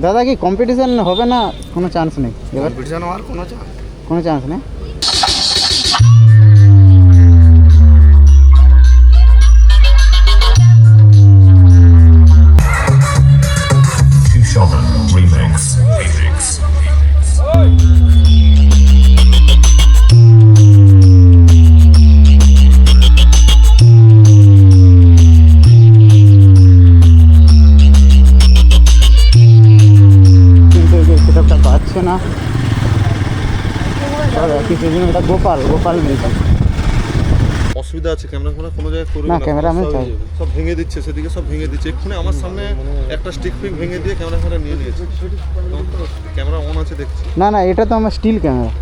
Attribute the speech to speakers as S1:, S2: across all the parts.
S1: দাদা কি কম্পিটিশন হবে না? কোনো চান্স নেই। এবার
S2: কম্পিটিশন হওয়ার কোনো চান্স
S1: কোনো চান্স নেই? গোপাল গোপাল মিউজিক
S3: অসুবিধা আছে ক্যামেরা ফোনে কোনো জায়গায় করবে
S1: না, ক্যামেরা আমি
S3: সব-
S1: চাই।
S3: সব ভেঙে দিচ্ছে সেদিকে সব ভেঙে দিচ্ছে। এক্ষুনি আমার সামনে একটা স্টিক ফিক ভেঙে দিয়ে ক্যামেরা ফোনে নিয়ে নিয়েছে। ক্যামেরা অন আছে দেখছি।
S1: না না এটা তো আমার স্টিল ক্যামেরা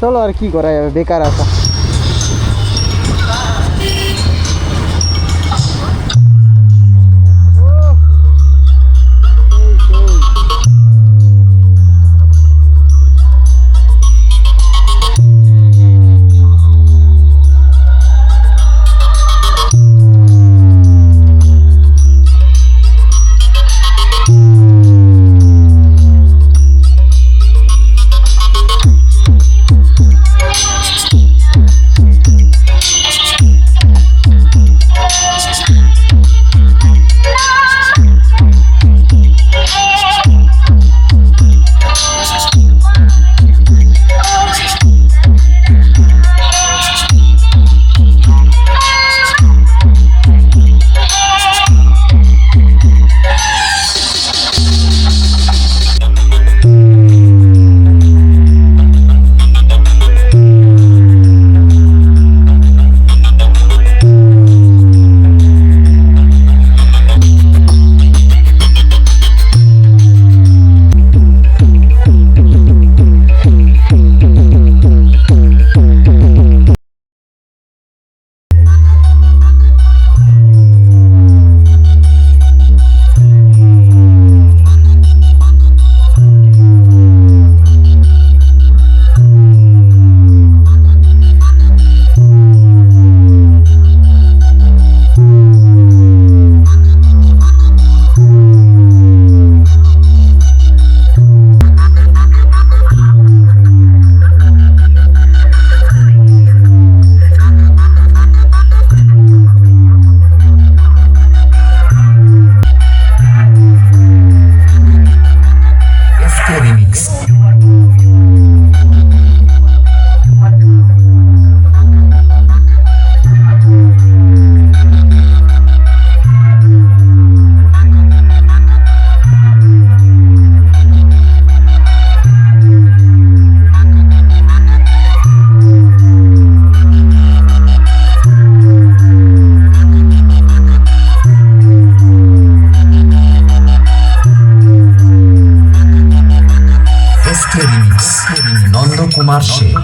S1: চলো আর কি করা যাবে বেকার আসা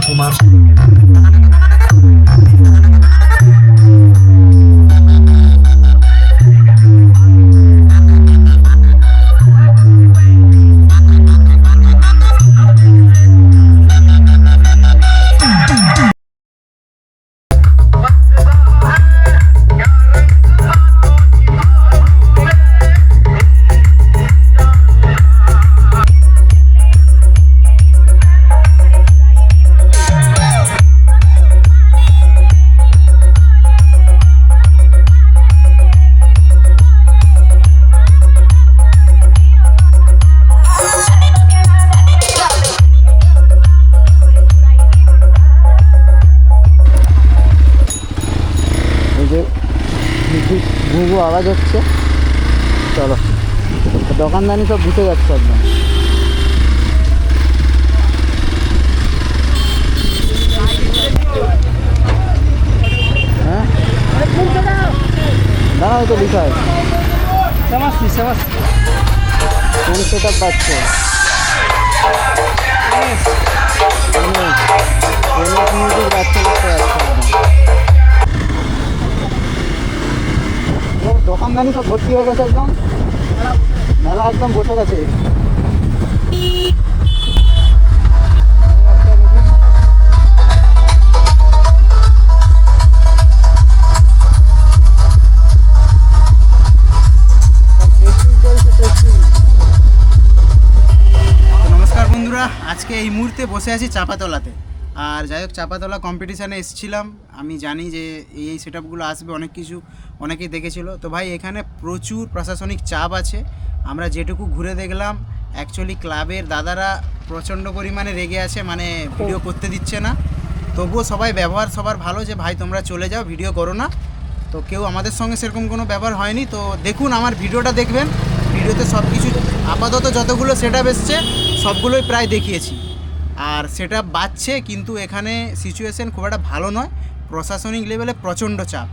S1: Kumar. ঘুঘু আওয়াজ হচ্ছে। চলো। দোকানদানি সব ঘুষে যাচ্ছে একদম। হ্যাঁ? দাঁড়াও তো বিষয়।
S2: সমস্তি সমস্তি
S1: কোন সেটা পাচ্ছে। আমদানি সব ভর্তি হয়ে গেছে একদম। মেলা একদম বসে গেছে। আজকে এই মুহূর্তে বসে আছি চাপাতলাতে। আর যাই হোক চাপাতলা কম্পিটিশানে এসেছিলাম। আমি জানি যে এই এই সেট আপগুলো আসবে অনেক কিছু অনেকেই দেখেছিল। তো ভাই এখানে প্রচুর প্রশাসনিক চাপ আছে। আমরা যেটুকু ঘুরে দেখলাম অ্যাকচুয়ালি ক্লাবের দাদারা প্রচণ্ড পরিমাণে রেগে আছে মানে ভিডিও করতে দিচ্ছে না। তবুও সবাই ব্যবহার সবার ভালো যে ভাই তোমরা চলে যাও ভিডিও করো না। তো কেউ আমাদের সঙ্গে সেরকম কোনো ব্যবহার হয়নি। তো দেখুন আমার ভিডিওটা দেখবেন। ভিডিওতে সব কিছু আপাতত যতগুলো সেট আপ এসছে সবগুলোই প্রায় দেখিয়েছি। আর সেটা বাড়ছে কিন্তু এখানে সিচুয়েশন খুব একটা ভালো নয়। প্রশাসনিক লেভেলে প্রচণ্ড চাপ।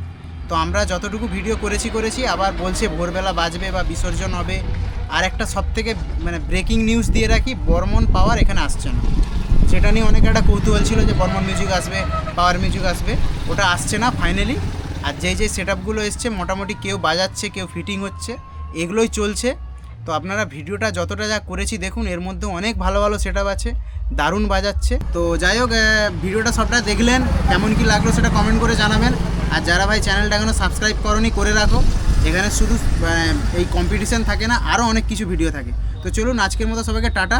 S1: তো আমরা যতটুকু ভিডিও করেছি করেছি, আবার বলছে ভোরবেলা বাজবে বা বিসর্জন হবে। আর একটা সব থেকে মানে ব্রেকিং নিউজ দিয়ে রাখি বর্মন পাওয়ার এখানে আসছে না। সেটা নিয়ে অনেক একটা কৌতূহল ছিল যে বর্মন মিউজিক আসবে পাওয়ার মিউজিক আসবে। ওটা আসছে না ফাইনালি আর যেই যেই সেট আপগুলো এসছে, মোটামুটি কেউ বাজাচ্ছে, কেউ ফিটিং হচ্ছে, এগুলোই চলছে। তো আপনারা ভিডিওটা যতটা যা করেছি দেখুন, এর মধ্যে অনেক ভালো ভালো সেট আছে, দারুণ বাজাচ্ছে। তো যাই হোক ভিডিওটা সবটা দেখলেন, কেমন কি লাগল সেটা কমেন্ট করে জানাবেন। আর যারা ভাই চ্যানেলটা এখনও সাবস্ক্রাইব করনি, করে রাখো। এখানে শুধু এই কম্পিটিশান থাকে না আরও অনেক কিছু ভিডিও থাকে। তো চলুন, আজকের মতো সবাইকে টাটা।